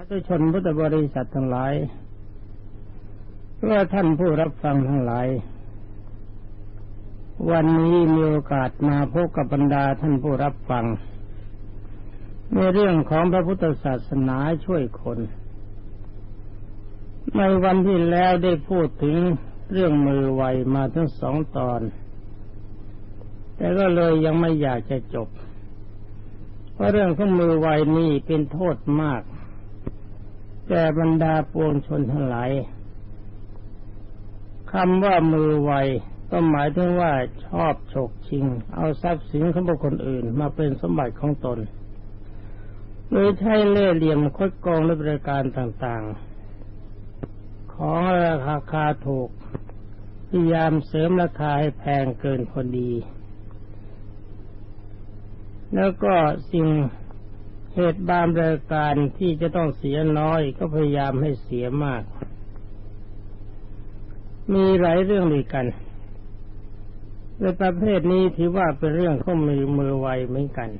าธุชนพุทธบริษัททั้งหลาย เพื่อท่านผู้รับฟังทั้งหลาย วันนี้มีโอกาสมาพบกับบรรดาท่านผู้รับฟัง ในเรื่องของพระพุทธศาสนาช่วยคน ในวันที่แล้วได้พูดถึงเรื่องมือไวมาทั้งสองตอน แต่ก็เลยยังไม่อยากจะจบ เพราะเรื่องของมือไวนี่เป็นโทษมาก แก่บรรดาปวงชนทั้งหลายคำว่ามือไวก็หมายถึงว่าชอบฉกชิง เอาทรัพย์สินของบุคคลอื่น มาเป็นสมบัติของตนโดยใช้เล่ห์เหลี่ยมคดโกงในบริการต่างๆ ของราคาคาถูก พยายามเสริมราคาให้แพงเกินพอดี แล้วก็สิ่ง เหตุบางรายการที่จะต้องเสียน้อยก็พยายามให้เสียมาก มีหลายเรื่องด้วยกันในประเภทนี้ถือว่าเป็นเรื่องข้อมือมือไวเหมือนกัน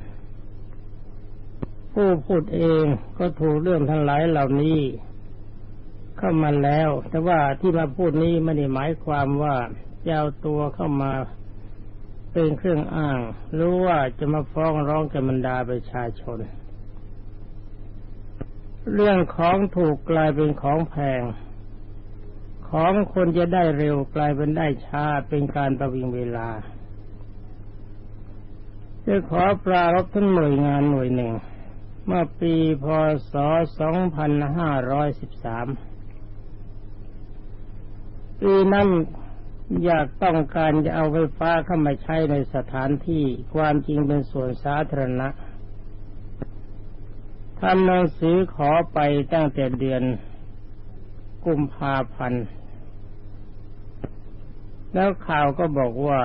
ผู้พูดเองก็ถูกเรื่องทั้งหลายเหล่านี้ เข้ามาแล้ว แต่ว่าที่มาพูดนี้ไม่ได้หมายความว่าจะเอาตัวเข้ามาเป็นเครื่องอ้าง รู้ว่าจะมาฟ้องร้องกับบรรดาประชาชน เรื่องของถูกกลายเป็นของแพง ของคนจะได้เร็วกลายเป็นได้ช้าเป็นการประวิงเวลาจะขอปรารบทั้งหน่วยงานหน่วยหนึ่ง เมื่อปีพศ 2513 ปีนั้นอยากต้องการจะเอาไฟฟ้าเข้ามาใช้ในสถานที่ความจริงเป็นส่วนสาธารณะ ทำหนังสือขอไปตั้งแต่เดือนกุมภาพันธ์ แล้วข่าวก็บอกว่า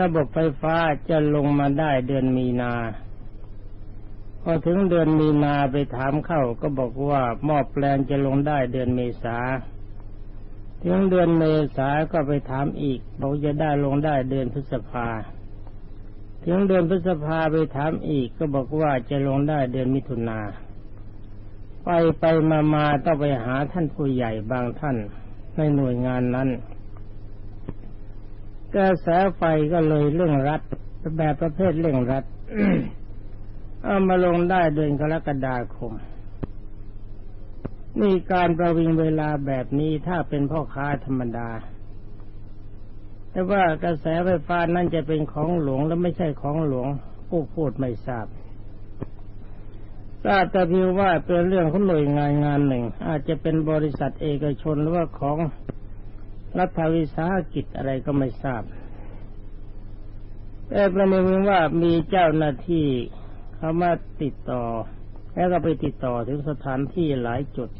ระบบไฟฟ้าจะลงมาได้เดือนมีนา พอถึงเดือนมีนาไปถามเข้าก็บอกว่าหม้อแปลงจะลงได้เดือนเมษา ถึงเดือนเมษาก็ไปถามอีกบอกจะได้ลงได้เดือนพฤษภา ถึงเดือนพฤษภาไปถามอีกก็บอกว่าจะลงได้เดือนมิถุนาไปไปมามาต้องไปหาท่านผู้ใหญ่บางท่านในหน่วยงานนั้นกระแสไฟก็เลยเรื่องรัดแบบประเภทเร่งรัดเอามาลงได้เดือนกรกฎาคมนี่การประวิงเวลาแบบนี้ถ้าเป็นพ่อค้าธรรมดา แต่ว่ากระแสไฟฟ้านั่นจะเป็นของหลวงและไม่ใช่ของหลวงผู้พูดไม่ทราบทราบแต่เพียงว่าเป็นเรื่องของหน่วยงานงานหนึ่ง อาจจะเป็นบริษัทเอกชนหรือว่าของรัฐวิสาหกิจอะไรก็ไม่ทราบ แต่ประเด็นว่ามีเจ้าหน้าที่เขามาติดต่อ แล้วก็ไปติดต่อถึงสถานที่หลายจุด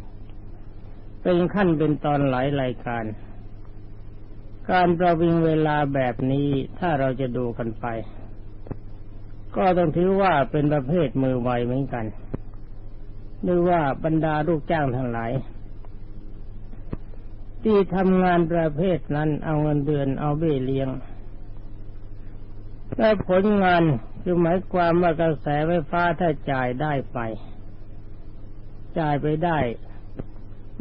เป็นขั้นเป็นตอนหลายรายการ การประวิงเวลาแบบนี้ถ้าเราจะดูกันไป ก็ต้องถือว่าเป็นประเภทมือไวเหมือนกันหรือว่าบรรดาลูกจ้างทั้งหลาย ที่ทำงานประเภทนั้นเอาเงินเดือนเอาเบี้ยเลี้ยงแต่ผลงานคือหมายความว่ากระแสไฟฟ้าถ้าจ่ายได้ไป จ่ายไปได้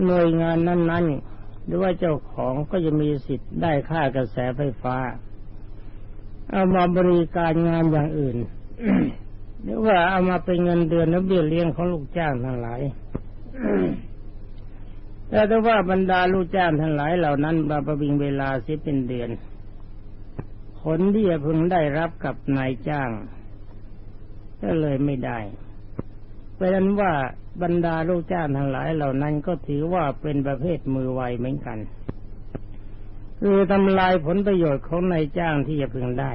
หน่วยงานนั้นๆ หรือว่าเจ้าของก็จะมีสิทธิ์ได้ค่ากระแสไฟฟ้า เอามาบริการงานอย่างอื่น หรือว่าเอามาเป็นเงินเดือนและเบี้ยเลี้ยงของลูกจ้างทั้งหลายแต่ถ้าว่าบรรดาลูกจ้างทั้งหลายเหล่านั้นมาประวิงเวลาสิเป็นเดือนผลที่จะพึงได้รับกับนายจ้าง ก็เลยไม่ได้ เป็นนั้นว่าบรรดาลูกจ้างทั้งหลายเหล่านั้นก็ถือว่าเป็นประเภทมือไวเหมือนกัน คือทำลายผลประโยชน์ของนายจ้างที่จะพึงได้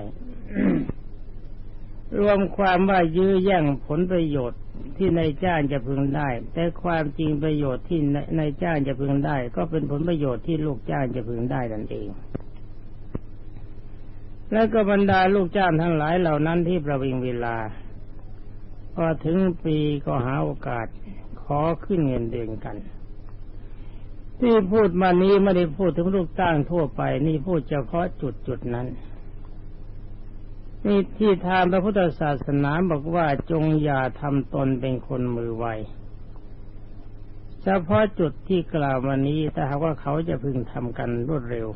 รวมความว่ายื้อแย่งผลประโยชน์ที่นายจ้างจะพึงได้ แต่ความจริงประโยชน์ที่นายจ้างจะพึงได้ ก็เป็นผลประโยชน์ที่ลูกจ้างจะพึงได้นั่นเอง และก็บรรดาลูกจ้างทั้งหลายเหล่านั้นที่ประวิงเวลา อถึงปีก็หาโอกาสขอขึ้นเงินเดือนกัน ที่พูดมานี้ไม่ได้พูดถึงลูกจ้างทั่วไป นี่พูดเฉพาะจุดจุดนั้นนี่ที่ทางพระพุทธศาสนาบอกว่าจงอย่าทำตนเป็นคนมือไวเฉพาะจุดที่กล่าวมานี้ถ้าหากว่าเขาจะพึงทำกันรวดเร็ว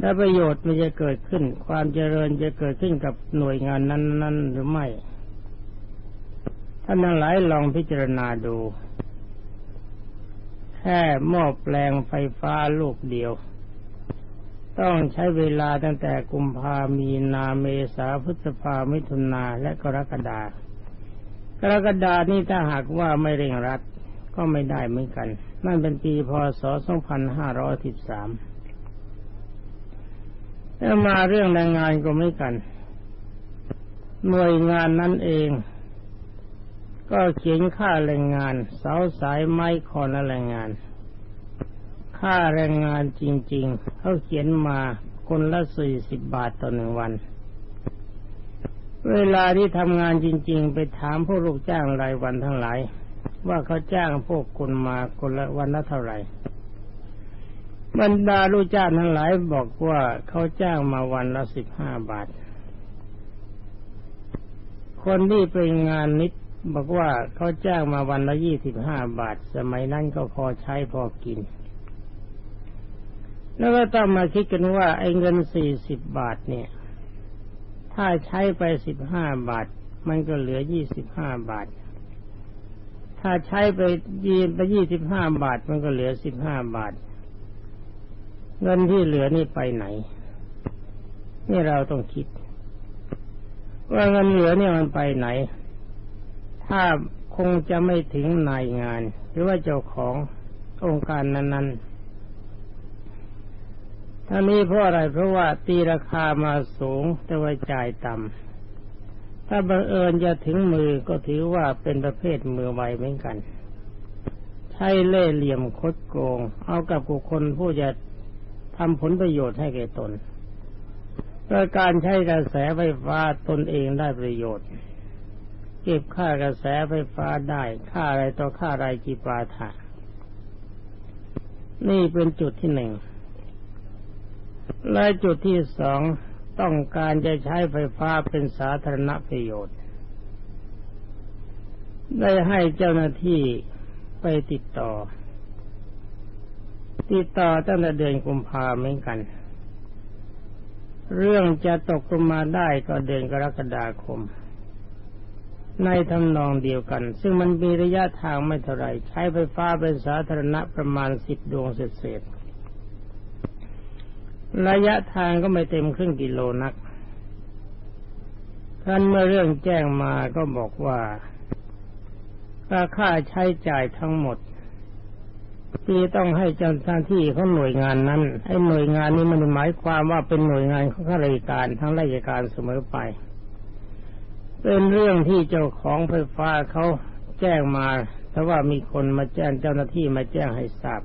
และประโยชน์มันจะเกิดขึ้น ความเจริญจะเกิดขึ้นกับหน่วยงานนั้น ๆ หรือไม่ ท่านทั้งหลายลองพิจารณาดู แค่หม้อแปลงไฟฟ้าลูกเดียว ต้องใช้เวลาตั้งแต่กุมภามีนาเมษาพฤษภามิถุนาและกรกฎากรกฎานี่ถ้าหากว่าไม่เร่งรัดก็ไม่ได้เหมือนกัน นั่นเป็นปีพศ 2513แล้วมาเรื่องแรงงานก็ไม่กัน หน่วยงานนั้นเอง ก็เขียนค่าแรงงาน เสาสายไม้คอนและแรงงาน ค่าแรงงานจริง ๆเขาเขียนมาคนละสี่สิบบาทต่อหนึ่งวัน เวลาที่ทำงานจริง ๆ ไปถามพวกลูกจ้างรายวันทั้งหลาย ว่าเขาจ้างพวกคุณมาคนละวันละเท่าไหร่บรรดาลูกจ้างทั้งหลายบอกว่าเขาจ้างมาวันละสิบห้าบาท คนที่เป็นงานนิด บอกว่าเขาจ้างมาวันละยี่สิบห้าบาท สมัยนั้นก็พอใช้พอกิน แล้วก็ต้องมาคิดกันว่าไอ้เงินสี่สิบบาทเนี่ย ถ้าใช้ไปสิบห้าบาท มันก็เหลือยี่สิบห้าบาท ถ้าใช้ไปยีไปยี่สิบห้าบาท มันก็เหลือสิบห้าบาท เงินที่เหลือนี่ไปไหน นี่เราต้องคิด ว่าเงินเหลือเนี่ยมันไปไหน ถ้าคงจะไม่ถึงนายงาน หรือว่าเจ้าขององค์การนั้นๆท่านี้เพราะอะไรเพราะว่าตีราคามาสูงแต่ว่าจ่ายต่ำถ้าบังเอิญจะถึงมือก็ถือว่าเป็นประเภทมือไวเหมือนกัน ใช้เล่ห์เหลี่ยมคดโกง เอากับบุคคลผู้จะทำผลประโยชน์ให้แก่ตนโดยการใช้กระแสไฟฟ้าตนเองได้ประโยชน์ เก็บค่ากระแสไฟฟ้าได้ค่าอะไรต่อค่าอะไรกีปาถะนี่เป็นจุดที่หนึ่งและจุดที่สองต้องการจะใช้ไฟฟ้าเป็นสาธารณประโยชน์ ได้ให้เจ้าหน้าที่ไปติดต่อ ติดต่อตั้งแต่เดือนกุมภาเหมือนกัน เรื่องจะตกลงมาได้ก็เดือนกรกฎาคม ในทำนองเดียวกัน ซึ่งมันมีระยะทางไม่เท่าไรใช้ไฟฟ้าเป็นสาธารณะประมาณสิบดวงเศษระยะทางก็ไม่เต็มครึ่งกิโลนักท่านเมื่อเรื่องแจ้งมาก็บอกว่าค่าใช้จ่ายทั้งหมดที่ต้องให้เจ้าหน้าที่ของหน่วยงานนั้นให้หน่วยงานนี้มันหมายความว่าเป็นหน่วยงานของข้าราชการทั้งราชการเสมอไป เป็นเรื่องที่เจ้าของไฟฟ้าเขาแจ้งมาแต่ว่ามีคนมาแจ้งเจ้าหน้าที่มาแจ้งให้ทราบ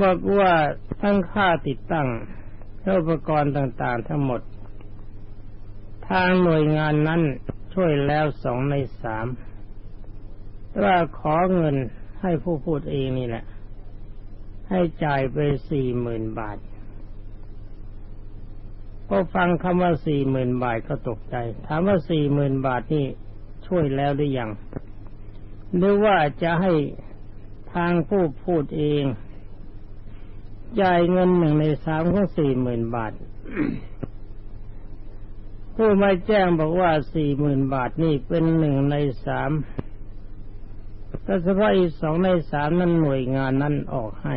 บอกว่าทั้งค่าติดตั้งอุปกรณ์ต่างๆ ทั้งหมด ทางหน่วยงานนั้นช่วยแล้วสองในสามว่าขอเงินให้ผู้พูดเองนี่แหละ ให้จ่ายไปสี่หมื่นบาท พอฟังคำว่าสี่หมื่นบาทก็ตกใจ ถามว่าสี่หมื่นบาทนี่ช่วยแล้วหรือยังหรือว่าจะให้ทางผู้พูดเองจ่ายเงินหนึ่งในสามของสี่หมื่นบาท ผู้มาแจ้งบอกว่าสี่หมื่นบาทนี่เป็นหนึ่งในสามแต่เฉพาะอีกสองในสามนั้นหน่วยงานนั้นออกให้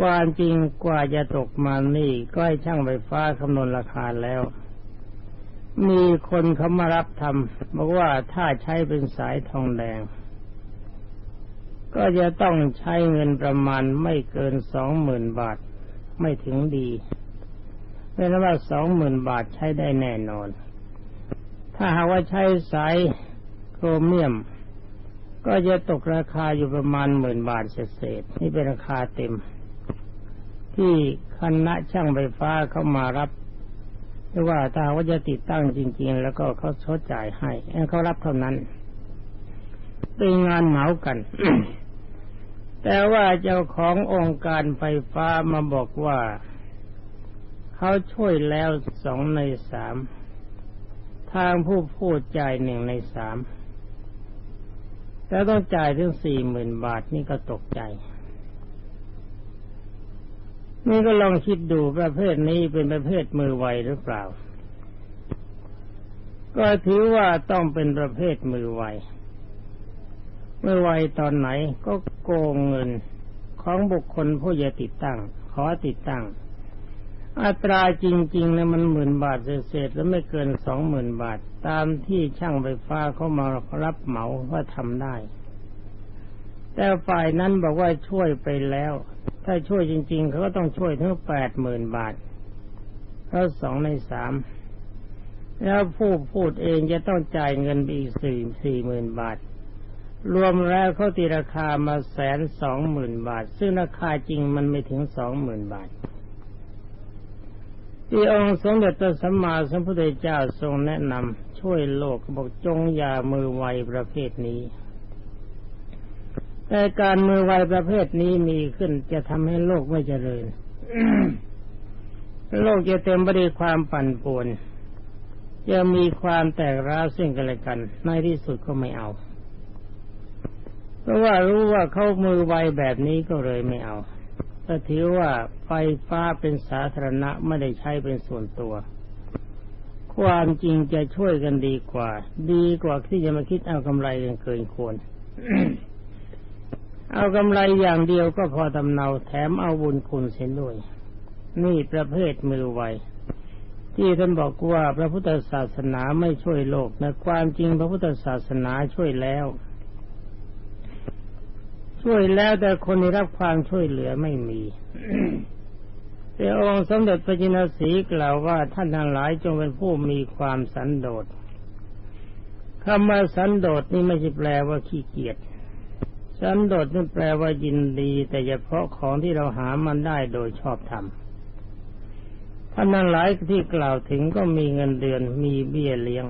ความจริงกว่าจะตกมานี่ก็ให้ช่างไฟฟ้าคำนวณราคาแล้ว มีคนเขามารับทำบอกว่าถ้าใช้เป็นสายทองแดง ก็จะต้องใช้เงินประมาณไม่เกินสองหมื่นบาทไม่ถึงดีเป็นว่าสองหมื่นบาทใช้ได้แน่นอน ถ้าหากว่าใช้สายโครเมียม ก็จะตกราคาอยู่ประมาณหมื่นบาทเศษนี่เป็นราคาเต็ม ที่คณะช่างไฟฟ้าเข้ามารับหรือว่าถ้าว่าจะติดตั้งจริง ๆ แล้วก็เขาชดจ่ายให้เขารับเท่านั้น เป็นงานเหมากัน แต่ว่าเจ้าขององค์การไฟฟ้ามาบอกว่าเขาช่วยแล้วสองในสามทางผู้พูดจ่ายหนึ่งในสามแล้วต้องจ่ายถึงสี่หมื่นบาทนี่ก็ตกใจ นี่ก็ลองคิดดูประเภทนี้เป็นประเภทมือไวหรือเปล่า ก็ถือว่าต้องเป็นประเภทมือไวมือไวตอนไหนก็โกงเงินของบุคคลผู้จะติดตั้ง ขอติดตั้ง อัตราจริงๆนะมันหมื่นบาทเศษๆแล้วไม่เกินสองหมื่นบาท ตามที่ช่างไฟฟ้าเขามารับเหมาว่าทำได้ แต่ฝ่ายนั้นบอกว่าช่วยไปแล้ว ถ้าช่วยจริง ๆ เขาก็ต้องช่วยถึงแปดหมื่นบาทก็สองในสามแล้วผู้พูดเองจะต้องจ่ายเงินไปอีกสี่สี่หมื่นบาท รวมแล้วเขาตีราคามาแสนสองหมื่นบาท ซึ่งราคาจริงมันไม่ถึงสองหมื่นบาทที่องค์สมเด็จพระสัมมาสัมพุทธเจ้าทรงแนะนำช่วยโลกบอกจงอย่ามือไวประเภทนี้ แต่การมือไวประเภทนี้มีขึ้นจะทำให้โลกไม่เจริญ โลกจะเต็มไปด้วยความปั่นป่วน จะมีความแตกร้าวซึ่งกันและกัน ในที่สุดก็ไม่เอา เพราะว่ารู้ว่าเขามือไวแบบนี้ก็เลยไม่เอาก็ถือว่าไฟฟ้าเป็นสาธารณะไม่ได้ใช้เป็นส่วนตัว ความจริงจะช่วยกันดีกว่า ดีกว่าที่จะมาคิดเอากำไรกันเกินควร เอากำไรอย่างเดียวก็พอตำเนาแถมเอาบุญคุณเสียด้วย นี่ประเภทมือไวที่ท่านบอกว่าพระพุทธศาสนาไม่ช่วยโลกนะความจริงพระพุทธศาสนาช่วยแล้ว ช่วยแล้วแต่คนที่รับความช่วยเหลือไม่มีแต่องค์สมเด็จพระจินสีกล่าวว่าท่านทั้งหลายจงเป็นผู้มีความสันโดษคำว่าสันโดษนี่ไม่ใช่แปลว่าขี้เกียจ สันโดษนี่แปลว่ายินดี แต่เฉพาะของที่เราหามันได้โดยชอบธรรมท่านนั้นหลายที่กล่าวถึงก็มีเงินเดือนมีเบี้ยเลี้ยง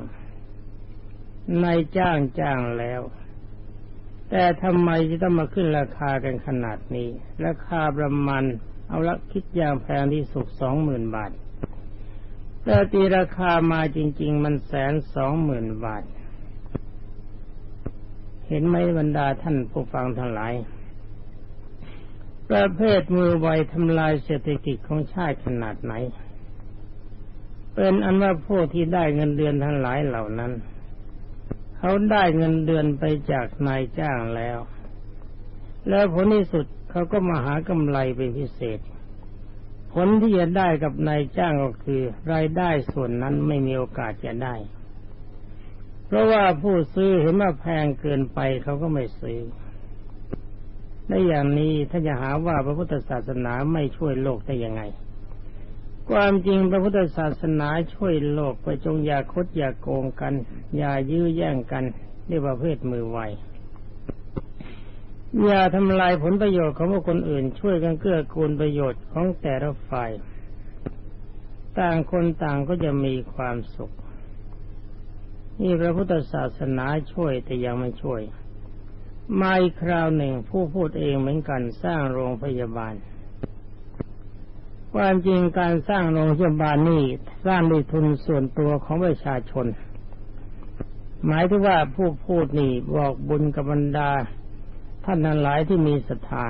นายจ้างจ้างแล้ว แต่ทำไมจะต้องมาขึ้นราคากันขนาดนี้ ราคาประมาณเอาละคิดอย่างแพงที่สุดสองหมื่นบาทแต่ตีราคามาจริง ๆ มันแสนสองหมื่นบาท เห็นไหมบรรดาท่านผู้ฟังทั้งหลาย ประเภทมือไวทำลายเศรษฐกิจของชาติขนาดไหน เป็นอันว่าผู้ที่ได้เงินเดือนทั้งหลายเหล่านั้น เขาได้เงินเดือนไปจากนายจ้างแล้ว แล้วผลที่สุดเขาก็มาหากำไรเป็นพิเศษ ผลที่จะได้กับนายจ้างก็คือ รายได้ส่วนนั้นไม่มีโอกาสจะได้ เพราะว่าผู้ซื้อเห็นว่าแพงเกินไปเขาก็ไม่ซื้อในอย่างนี้ถ้าจะหาว่าพระพุทธศาสนาไม่ช่วยโลกได้ยังไง ความจริงพระพุทธศาสนาช่วยโลกไปจงอย่าคดอย่าโกงกัน อย่ายื้อแย่งกันเรียกว่าเพศมือไวอย่าทำลายผลประโยชน์ของคนอื่น ช่วยกันเกื้อกูลประโยชน์ของแต่ละฝ่าย ต่างคนต่างก็จะมีความสุข นี่พระพุทธศาสนาช่วยแต่ยังไม่ช่วยมาอีกคราวหนึ่งผู้พูดเองเหมือนกันสร้างโรงพยาบาล ความจริงการสร้างโรงพยาบาลนี่สร้างด้วยทุนส่วนตัวของประชาชน หมายถึงว่าผู้พูดนี่บอกบุญกับบรรดา ท่านนั้นหลายที่มีศรัทธา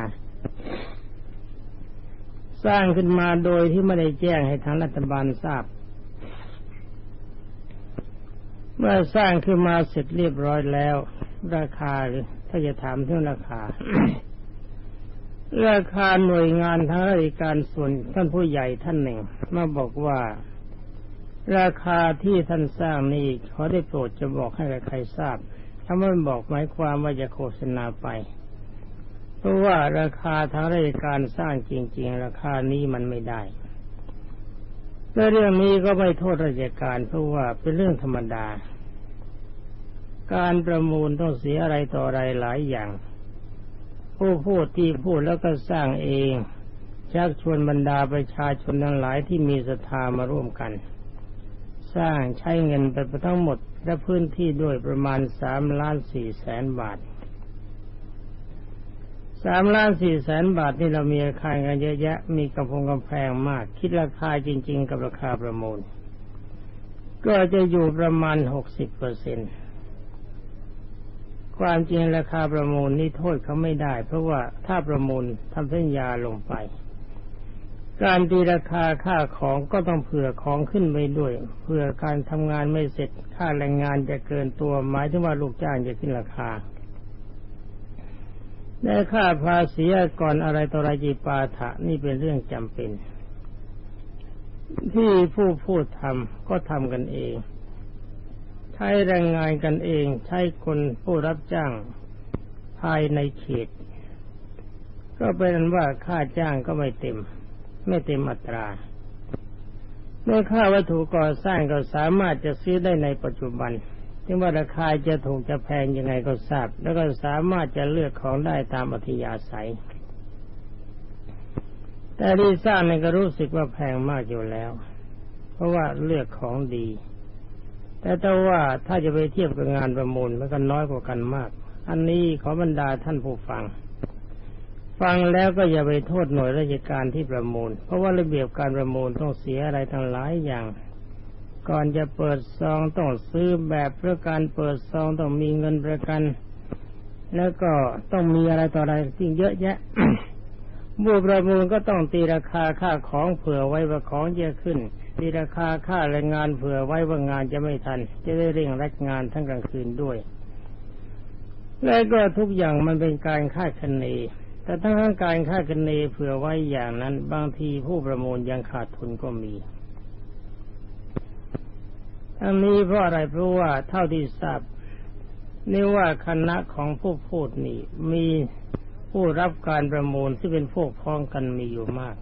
สร้างขึ้นมาโดยที่ไม่ได้แจ้งให้ทางรัฐบาลทราบ เมื่อสร้างขึ้นมาเสร็จเรียบร้อยแล้ว ราคาถ้าจะถามเรื่องราคา ราคาหน่วยงานทางราชการส่วนท่านผู้ใหญ่ท่านหนึ่งมาบอกว่า ราคาที่ท่านสร้างนี้ขอได้โปรดจะบอกให้ใครทราบ ถ้าไม่บอกหมายความว่าจะโฆษณาไปเพราะว่าราคาทางราชการสร้างจริง ๆ ราคานี้มันไม่ได้ และเรื่องนี้ก็ไม่โทษราชการเพราะว่าเป็นเรื่องธรรมดา การประมูลต้องเสียอะไรต่ออะไรหลายอย่าง ผู้พูดที่พูดแล้วก็สร้างเองชักชวนบรรดาประชาชนทั้งหลายที่มีศรัทธามาร่วมกัน สร้างใช้เงินไปทั้งหมดและพื้นที่ด้วยประมาณสามล้านสี่แสนบาท สามล้านสี่แสนบาทนี่เรามีราคากันเยอะแยะ มีกระพงกำแพงมาก คิดราคาจริง ๆ กับราคาประมูล ก็จะอยู่ประมาณหกสิบเปอร์เซ็นต์ความจริงราคาประมูลนี่โทษเขาไม่ได้ เพราะว่าถ้าประมูลทำสัญญาลงไป การตีราคาค่าของก็ต้องเผื่อของขึ้นไปด้วยเผื่อการทำงานไม่เสร็จค่าแรงงานจะเกินตัวหมายถึงว่าลูกจ้างจะขึ้นราคา ได้ค่าภาษีก่อนอะไรต่ออะไรจีปาถะนี่เป็นเรื่องจำเป็น ที่ผู้พูดทำก็ทำกันเอง ใช้แรงงานกันเอง ใช้คนผู้รับจ้างภายในเขต ก็เป็นว่าค่าจ้างก็ไม่เต็ม ไม่เต็มอัตราในค่าวัตถุก่อสร้างก็สามารถจะซื้อได้ในปัจจุบัน ถึงว่าราคาจะถูกจะแพงยังไงก็ทราบ แล้วก็สามารถจะเลือกของได้ตามอัธยาศัย แต่ที่สร้างนี่ก็รู้สึกว่าแพงมากอยู่แล้ว เพราะว่าเลือกของดี แต่ถ้าว่าถ้าจะไปเทียบกับงานประมูลมันก็น้อยกว่ากันมาก อันนี้ขอบรรดาท่านผู้ฟัง ฟังแล้วก็อย่าไปโทษหน่วยราชการที่ประมูล เพราะว่าระเบียบการประมูลต้องเสียอะไรทั้งหลายอย่าง ก่อนจะเปิดซองต้องซื้อแบบเพื่อการเปิดซองต้องมีเงินประกัน แล้วก็ต้องมีอะไรต่ออะไรสิ่งเยอะแยะบูประมูลก็ต้องตีราคาค่าของเผื่อไว้ว่าของจะขึ้น ตีราคาค่าแรงงานเผื่อไว้ว่างานจะไม่ทัน จะได้เร่งรัดงานทั้งกลางคืนด้วยแล้วก็ทุกอย่างมันเป็นการค่าดคะเนแต่ทั้งทั้งการค่าดคะเนเผื่อไว้อย่างนั้น บางทีผู้ประมูลยังขาดทุนก็มี ทั้งนี้เพราะอะไรเพราะว่าเท่าที่ทราบนี่ว่าคณะของผู้พูดนี่มีผู้รับการประมูลที่เป็นพวกพ้องกันมีอยู่มาก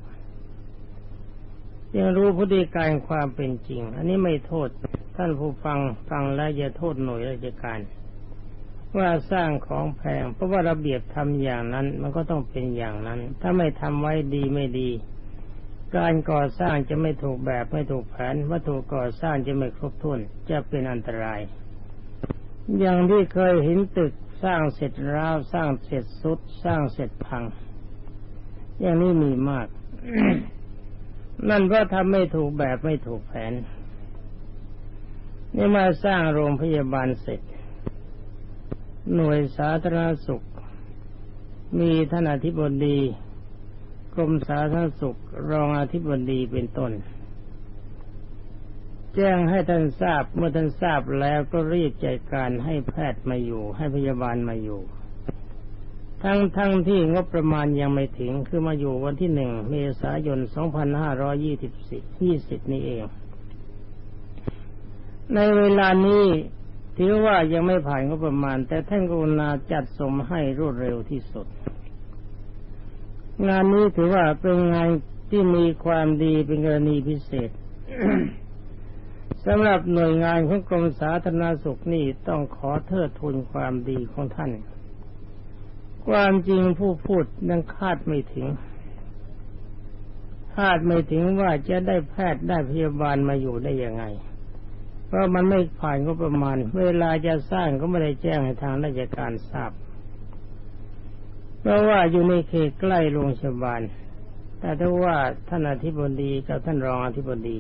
ยังรู้พฤติการความเป็นจริง อันนี้ไม่โทษท่านผู้ฟังฟังแล้วอย่าโทษหน่วยราชการ ว่าสร้างของแพงเพราะว่าระเบียบทำอย่างนั้น มันก็ต้องเป็นอย่างนั้น ถ้าไม่ทำไว้ดีไม่ดี การก่อสร้างจะไม่ถูกแบบไม่ถูกแผนวัตถุก่อสร้างจะไม่ครบถ้วนจะเป็นอันตราย อย่างที่เคยเห็นตึกสร้างเสร็จร้าวสร้างเสร็จสุดสร้างเสร็จพัง อย่างนี้มีมาก นั่นเพราะทำไม่ถูกแบบไม่ถูกแผน นี่มาสร้างโรงพยาบาลเสร็จ หน่วยสาธารณสุข มีท่านอธิบดี กรมสาธารณสุขรองอธิบดีเป็นต้น แจ้งให้ท่านทราบเมื่อท่านทราบแล้วก็รีบจัดการให้แพทย์มาอยู่ ให้พยาบาลมาอยู่ ทั้งทั้งที่งบประมาณยังไม่ถึงคือมาอยู่วันที่หนึ่งเมษายน 2520นี่เอง ในเวลานี้ถือว่ายังไม่ผ่านงบประมาณ แต่ท่านกรุณาจัดสมให้รวดเร็วที่สุด งานนี้ถือว่าเป็นงานที่มีความดีเป็นกรณีพิเศษสำหรับหน่วยงานของกรมสาธารณสุขนี่ต้องขอเทิดทูนความดีของท่าน ความจริงผู้พูดยังคาดไม่ถึง คาดไม่ถึงว่าจะได้แพทย์ได้พยาบาลมาอยู่ได้ยังไง เพราะมันไม่ผ่านก็ประมาณ เวลาจะสร้างก็ไม่ได้แจ้งให้ทางราชการทราบ เพราะว่าอยู่ในเขตใกล้โรงพยาบาล แต่ถ้าว่าท่านอธิบดีกับท่านรองอธิบดี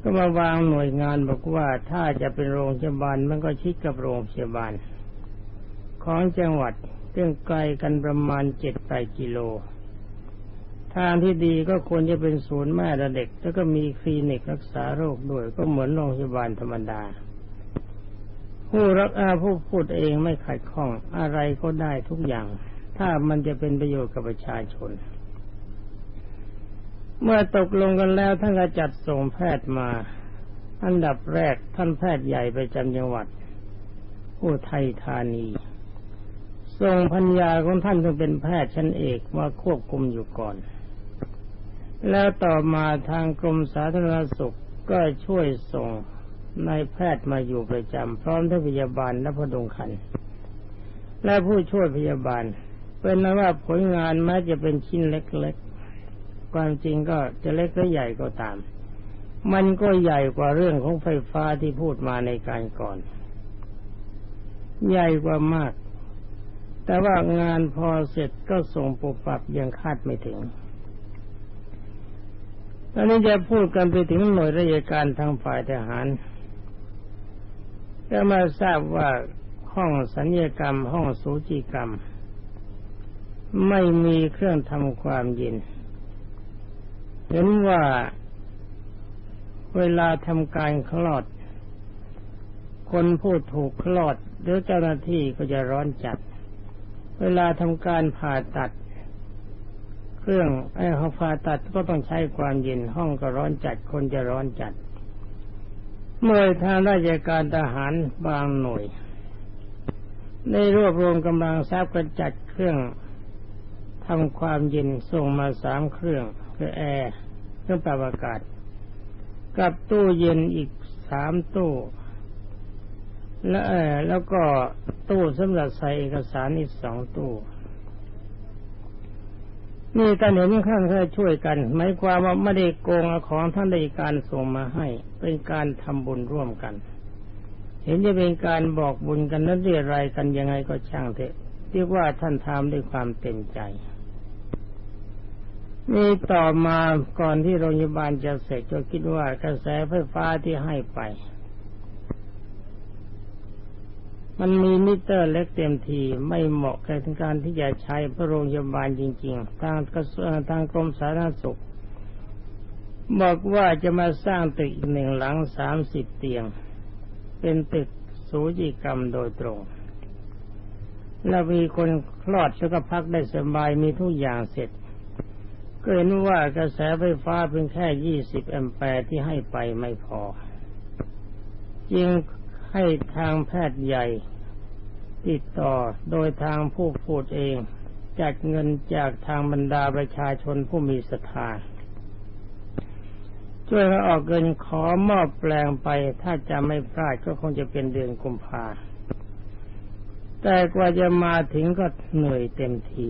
ก็มาวางหน่วยงานบอกว่าถ้าจะเป็นโรงพยาบาลมันก็ชิดกับโรงพยาบาล ของจังหวัดซึ่งไกลกันประมาณเจ็ดแปดกิโล ทางที่ดีก็ควรจะเป็นศูนย์แม่และเด็ก แล้วก็มีคลินิกรักษาโรคด้วยก็เหมือนโรงพยาบาลธรรมดา ผู้รักอาผู้พูดเองไม่ขัดข้องอะไรก็ได้ทุกอย่าง ถ้ามันจะเป็นประโยชน์กับประชาชน เมื่อตกลงกันแล้วท่านก็จัดส่งแพทย์มา อันดับแรกท่านแพทย์ใหญ่ไปจำจังหวัดอุทัยธานีส่งพัญญาของท่านซึ่งเป็นแพทย์ชั้นเอกมาควบคุมอยู่ก่อน แล้วต่อมาทางกรมสาธารณสุขก็ช่วยส่งนายแพทย์มาอยู่ประจำพร้อมทั้งพยาบาลและพดุงคัน และผู้ช่วยพยาบาล เป็นนว่าผลงานแม้จะเป็นชิ้นเล็กๆ ความจริงก็จะเล็กหรือใหญ่ก็ตาม มันก็ใหญ่กว่าเรื่องของไฟฟ้าที่พูดมาในการก่อน ใหญ่กว่ามาก แต่ว่างานพอเสร็จก็ส่งปุบปับยังคาดไม่ถึงตอนนี้จะพูดกันไปถึงหน่วยราชการทางฝ่ายทหารก็มาทราบว่าห้องสัญญกรรม ห้องสูจิกรรม ไม่มีเครื่องทำความเย็น เห็นว่าเวลาทำการคลอด คนผู้ถูกคลอดหรือเจ้าหน้าที่ก็จะร้อนจัด เวลาทำการผ่าตัด เครื่องไอ้เขาผ่าตัดก็ต้องใช้ความเย็นห้องก็ร้อนจัด คนจะร้อนจัดหน่วยทางราชการทหารบางหน่วยได้รวบรวมกำลังทรัพย์กระจัดเครื่อง ทำความเย็นส่งมาสามเครื่องคือแอร์เครื่องปรับอากาศ กับตู้เย็นอีกสามตู้และแล้วก็ตู้สำหรับใส่เอกสารอีกสองตู้นี่การเห็นข้างค่ช่วยกันหมายความว่าไม่ได้โกงอของท่านใดการส่งมาให้ เป็นการทำบุญร่วมกัน เห็นจะเป็นการบอกบุญกันนั้นเรียรายกันยังไงก็ช่างเถอะเรียกว่าท่านทำด้วยความเต็มใจ นี่ต่อมาก่อนที่โรงพยาบาลจะเสร็จก็คิดว่ากระแสไฟฟ้าที่ให้ไป มันมีมิเตอร์เล็กเต็มทีไม่เหมาะกับการที่จะใช้พระโรงพยาบาลจริง ๆ ทางกระทรวงทางกรมสาธารณสุข บอกว่าจะมาสร้างตึกอีกหนึ่งหลังสามสิบเตียง เป็นตึกสูจิกรรมโดยตรงแล้วมีคนคลอดแล้วก็พักได้สบายมีทุกอย่างเสร็จ ก็เห็นว่ากระแสไฟฟ้าเพียงแค่ยี่สิบแอมแปร์ที่ให้ไปไม่พอ จึงให้ทางแพทย์ใหญ่ ติดต่อโดยทางผู้พูดเอง จัดเงินจากทางบรรดาประชาชนผู้มีศรัทธาช่วยเขาออกเงินขอมอบแปลงไป ถ้าจะไม่พลาดก็คงจะเป็นเดือนกุมภาแต่กว่าจะมาถึงก็เหนื่อยเต็มที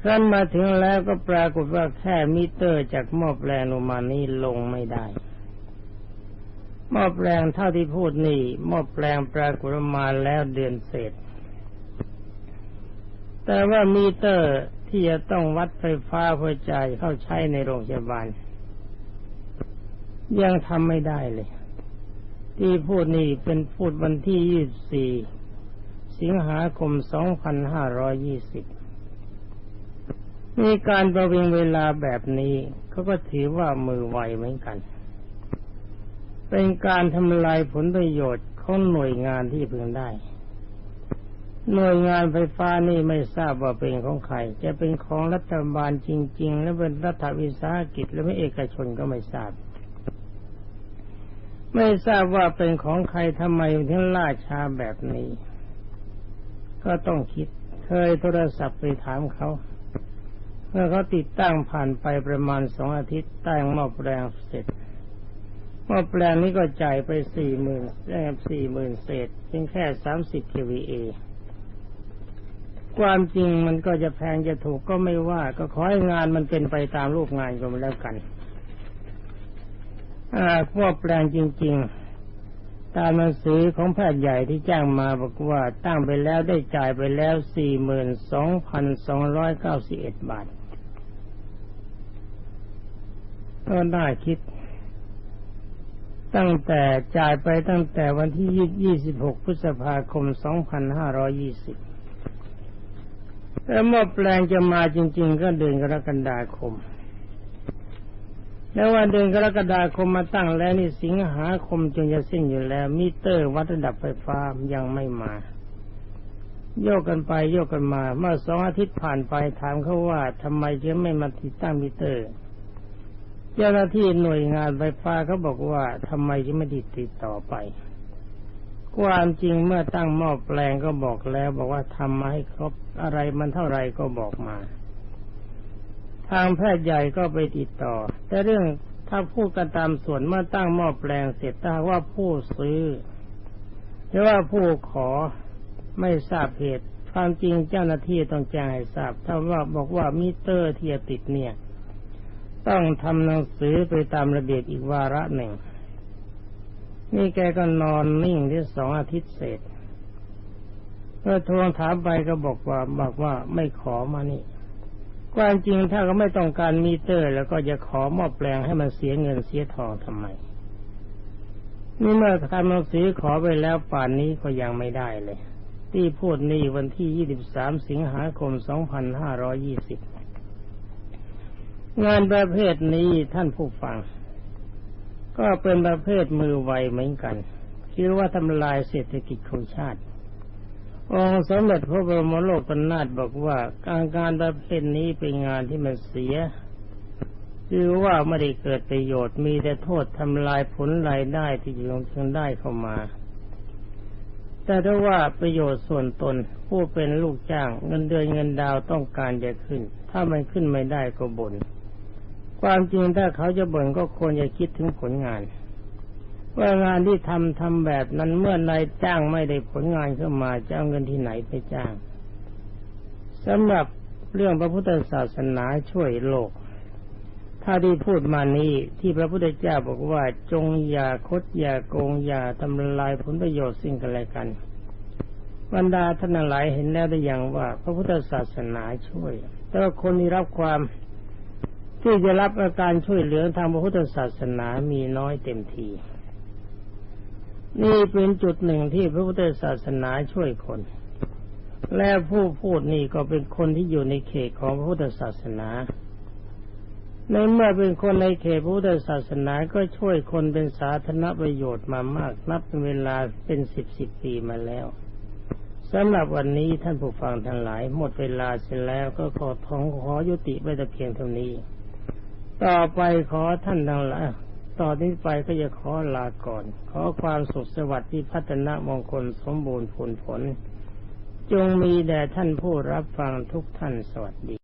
ครั้นมาถึงแล้วก็ปรากฏว่าแค่มิเตอร์จากหม้อแปลงลงมานี่ลงไม่ได้หม้อแปลงเท่าที่พูดนี่หม้อแปลงปรากฏมาแล้วเดือนเศษ แต่ว่ามิเตอร์ที่จะต้องวัดไฟฟ้าเพื่อจ่ายเข้าใช้ในโรงพยาบาล ยังทำไม่ได้เลย ที่พูดนี่เป็นพูดวันที่ยี่สิงหาคมสองพันห้ารอยี่สิบ มีการประวิงเวลาแบบนี้เขาก็ถือว่ามือไวเหมือนกัน เป็นการทำลายผลประโยชน์ของหน่วยงานที่พึงได้ หน่วยงานไฟฟ้านี่ไม่ทราบว่าเป็นของใคร จะเป็นของรัฐบาลจริง ๆ และเป็นรัฐวิสาหกิจและไม่เอกชนก็ไม่ทราบ ไม่ทราบว่าเป็นของใครทำไมถึงล่าช้าแบบนี้ ก็ต้องคิดเคยโทรศัพท์ไปถามเขา เมื่อเขาติดตั้งผ่านไปประมาณสองอาทิตย์ตั้งหม้อแปลงเสร็จหม้อแปลงนี้ก็จ่ายไปสี่หมื่นแอบสี่หมื่นเศษเพียงแค่สามสิบ kVA ความจริงมันก็จะแพงจะถูกก็ไม่ว่า ก็ขอให้งานมันเป็นไปตามรูปงานก็มาแล้วกัน อ่าพวกแปลงจริง ๆ ตามหนังสือของแพทย์ใหญ่ที่แจ้งมาบอกว่าตั้งไปแล้วได้จ่ายไปแล้วสี่หมื่นสองพันสองร้อยเก้าสิบเอ็ดบาท ก็น่าคิด ตั้งแต่จ่ายไปตั้งแต่วันที่26พฤษภาคม2520แล้วเมื่อแปลงจะมาจริง ๆ ก็เดือนกรกฎาคม แล้ววันเดือนกรกฎาคมมาตั้งแล้วนี่สิงหาคมจนจะสิ้นอยู่แล้ว มิเตอร์วัดระดับไฟฟ้ายังไม่มา โยกกันไปโยกกันมา เมื่อสองอาทิตย์ผ่านไปถามเขาว่าทำไมจะไม่มาติดตั้งมิเตอร์ เจ้าหน้าที่หน่วยงานไฟฟ้าเขาบอกว่าทำไมจึงไม่ติดติดต่อไปความจริงเมื่อตั้งหม้อแปลงก็บอกแล้ว บอกว่าทำมาให้ครบอะไรมันเท่าไรก็บอกมา ทางแพทย์ใหญ่ก็ไปติดต่อ แต่เรื่องถ้าพูดกันตามส่วนเมื่อตั้งหม้อแปลงเสร็จถ้าว่าผู้ซื้อหรือว่าผู้ขอไม่ทราบเหตุความจริงเจ้าหน้าที่ต้องแจ้งให้ทราบ ถ้าว่าบอกว่ามิเตอร์ที่จะติดเนี่ย ต้องทำหนังสือไปตามระเบียบอีกวาระหนึ่ง นี่แกก็นอนนิ่งที่สองอาทิตย์เสร็จเมื่อทวงถามไปก็บอกว่าบอกว่าไม่ขอมานี่ ความจริงถ้าเขาไม่ต้องการมีเตอร์ แล้วก็จะขอมอบแปลงให้มันเสียเงินเสียทองทำไมนี่เมื่อทำหนังสือขอไปแล้วป่านนี้ก็ยังไม่ได้เลย ที่พูดนี่วันที่23สิบสามสิงหาคม2520งานประเภทนี้ท่านผู้ฟัง ก็เป็นประเภทมือไวเหมือนกัน คือว่าทำลายเศรษฐกิจของชาติ องสมเด็จพระบรมโลกนาถบอกว่าการการประเภทนี้เป็นงานที่มันเสียคือว่าไม่ได้เกิดประโยชน์มีแต่โทษทำลายผลรายได้ที่จะลงทุนได้เข้ามา แต่ถ้าว่าประโยชน์ส่วนตนผู้เป็นลูกจ้างเงินเดือนเงินดาวต้องการจะขึ้น ถ้ามันขึ้นไม่ได้ก็บน่นความจริงถ้าเขาจะบ่นก็ควรจะคิดถึงผลงาน ว่างานที่ทำทำแบบนั้นเมื่อนายจ้างไม่ได้ผลงานขึ้นมาจะเอาเงินที่ไหนไปจ้างสำหรับเรื่องพระพุทธศาสนาช่วยโลก ถ้าที่พูดมานี้ที่พระพุทธเจ้าบอกว่าจงอย่าคดอย่าโกงอย่าทำลายผลประโยชน์สิ่งกันและกัน บรรดาท่านหลายเห็นแล้วได้อย่างว่า พระพุทธศาสนาช่วย แต่ว่าคนที่รับความที่จะรับอาการช่วยเหลือทางพระพุทธศาสนามีน้อยเต็มที นี่เป็นจุดหนึ่งที่พระพุทธศาสนาช่วยคน และผู้พูดนี่ก็เป็นคนที่อยู่ในเขตของพระพุทธศาสนา ในเมื่อเป็นคนในเขตพระพุทธศาสนาก็ช่วยคนเป็นสาธารณประโยชน์มามาก นับเป็นเวลาเป็นสิบสิบปีมาแล้วสำหรับวันนี้ท่านผู้ฟังทั้งหลาย หมดเวลาเสร็จแล้วก็ขอท้องขอยุติไว้แต่เพียงเท่านี้ ต่อไปขอท่านทั้งหลาย ตอนนี้ไปก็จะขอลาก่อน ขอความสุขสวัสดิ์ที่พัฒนามงคลสมบูรณ์ผลผล จงมีแด่ท่านผู้รับฟังทุกท่านสวัสดี